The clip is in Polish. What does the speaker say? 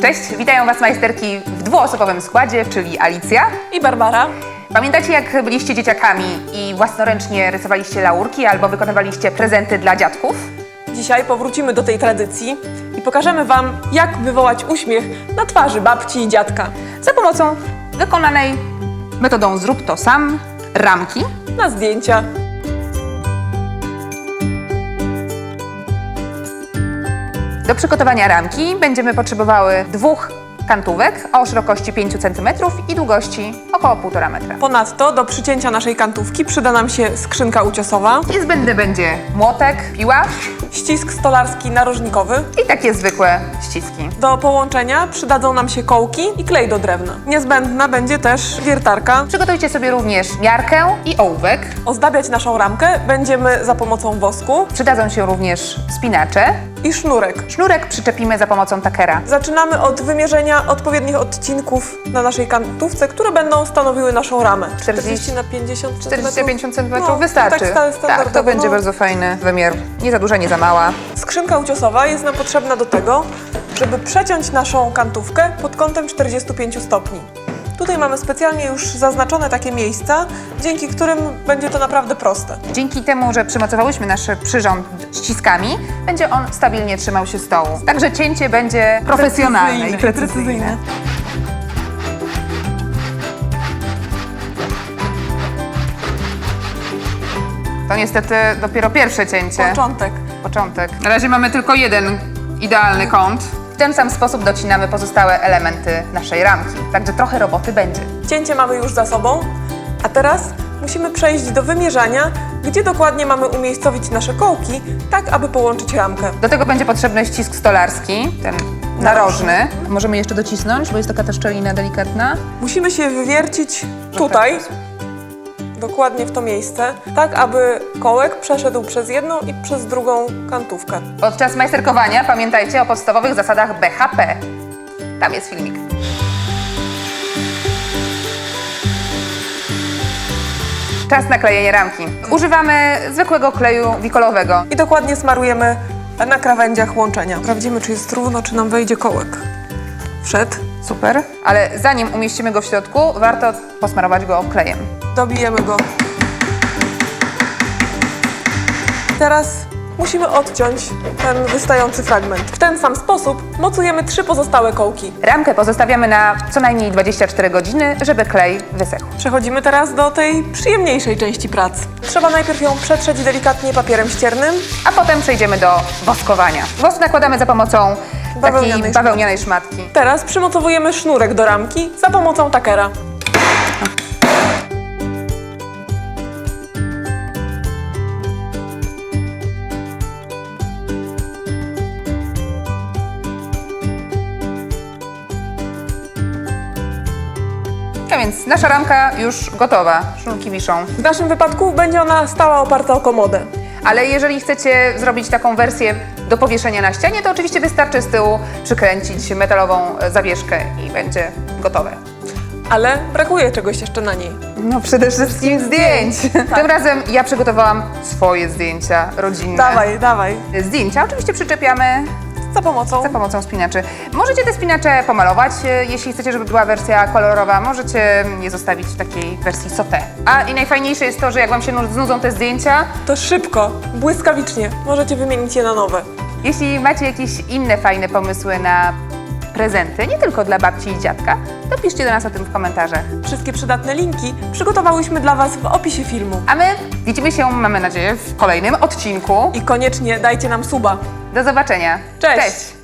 Cześć, witają Was majsterki w dwuosobowym składzie, czyli Alicja. I Barbara. Pamiętacie, jak byliście dzieciakami i własnoręcznie rysowaliście laurki albo wykonywaliście prezenty dla dziadków? Dzisiaj powrócimy do tej tradycji i pokażemy Wam, jak wywołać uśmiech na twarzy babci i dziadka. Za pomocą wykonanej metodą zrób to sam ramki. Na zdjęcia. Do przygotowania ramki będziemy potrzebowały dwóch kantówek o szerokości 5 cm i długości około 1,5 metra. Ponadto do przycięcia naszej kantówki przyda nam się skrzynka uciosowa, Niezbędny będzie młotek, piła ścisk stolarski narożnikowy. i takie zwykłe ściski. Do połączenia przydadzą nam się kołki i klej do drewna. Niezbędna będzie też wiertarka. Przygotujcie sobie również miarkę i ołówek. Ozdabiać naszą ramkę będziemy za pomocą wosku Przydadzą się również spinacze. I sznurek. Sznurek przyczepimy za pomocą takera. Zaczynamy od wymierzenia odpowiednich odcinków na naszej kantówce, które będą stanowiły naszą ramę. 40 na 50 40-50 cm No, wystarczy. tak tak, to będzie no. bardzo fajny wymiar. Nie za duża, nie za mała. Skrzynka uciosowa jest nam potrzebna do tego, żeby przeciąć naszą kantówkę pod kątem 45 stopni. Tutaj mamy specjalnie już zaznaczone takie miejsca, dzięki którym będzie to naprawdę proste. Dzięki temu, że przymocowałyśmy nasz przyrząd ściskami, będzie on stabilnie trzymał się stołu. Także cięcie będzie profesjonalne i precyzyjne. To niestety dopiero pierwsze cięcie. Początek. Początek. Na razie mamy tylko jeden idealny kąt. W ten sam sposób docinamy pozostałe elementy naszej ramki. Także trochę roboty będzie. Cięcie mamy już za sobą, a teraz musimy przejść do wymierzania, gdzie dokładnie mamy umiejscowić nasze kołki, tak aby połączyć ramkę. Do tego będzie potrzebny ścisk stolarski, ten narożny. Możemy jeszcze docisnąć, bo jest taka ta szczelina delikatna. Musimy się wywiercić tutaj, dokładnie w to miejsce, tak aby kołek przeszedł przez jedną i przez drugą kantówkę. Podczas majsterkowania pamiętajcie o podstawowych zasadach BHP. Tam jest filmik. Czas na klejenie ramki. Używamy zwykłego kleju wikolowego. I dokładnie smarujemy na krawędziach łączenia. Sprawdzimy, czy jest równo, czy nam wejdzie kołek. Wszedł. Super. Ale zanim umieścimy go w środku, warto posmarować go klejem. Dobijemy go. Teraz musimy odciąć ten wystający fragment. W ten sam sposób mocujemy trzy pozostałe kołki. Ramkę pozostawiamy na co najmniej 24 godziny, żeby klej wysechł. Przechodzimy teraz do tej przyjemniejszej części pracy. Trzeba najpierw ją przetrzeć delikatnie papierem ściernym. A potem przejdziemy do woskowania. Wosk nakładamy za pomocą takiej Bawełnianej bawełnianej szmatki. Teraz przymocowujemy sznurek do ramki za pomocą takera. Więc nasza ramka już gotowa. Sznurki wiszą. W naszym wypadku będzie ona stała oparta o komodę. Ale jeżeli chcecie zrobić taką wersję do powieszenia na ścianie, to oczywiście wystarczy z tyłu przykręcić metalową zawieszkę i będzie gotowe. Ale brakuje czegoś jeszcze na niej. No przede wszystkim zdjęć. Tym razem ja przygotowałam swoje zdjęcia rodzinne. Dawaj, dawaj. Zdjęcia oczywiście przyczepiamy Za pomocą. za pomocą spinaczy. Możecie te spinacze pomalować, e, jeśli chcecie, żeby była wersja kolorowa, możecie je zostawić w takiej wersji sauté. A i najfajniejsze jest to, że jak Wam się nu- znudzą te zdjęcia, To szybko, błyskawicznie. Możecie wymienić je na nowe. jeśli macie jakieś inne fajne pomysły na prezenty, nie tylko dla babci i dziadka, to piszcie do nas o tym w komentarzach. Wszystkie przydatne linki przygotowałyśmy dla Was w opisie filmu. A my widzimy się, mamy nadzieję, w kolejnym odcinku. I koniecznie dajcie nam suba. Do zobaczenia. Cześć. Cześć.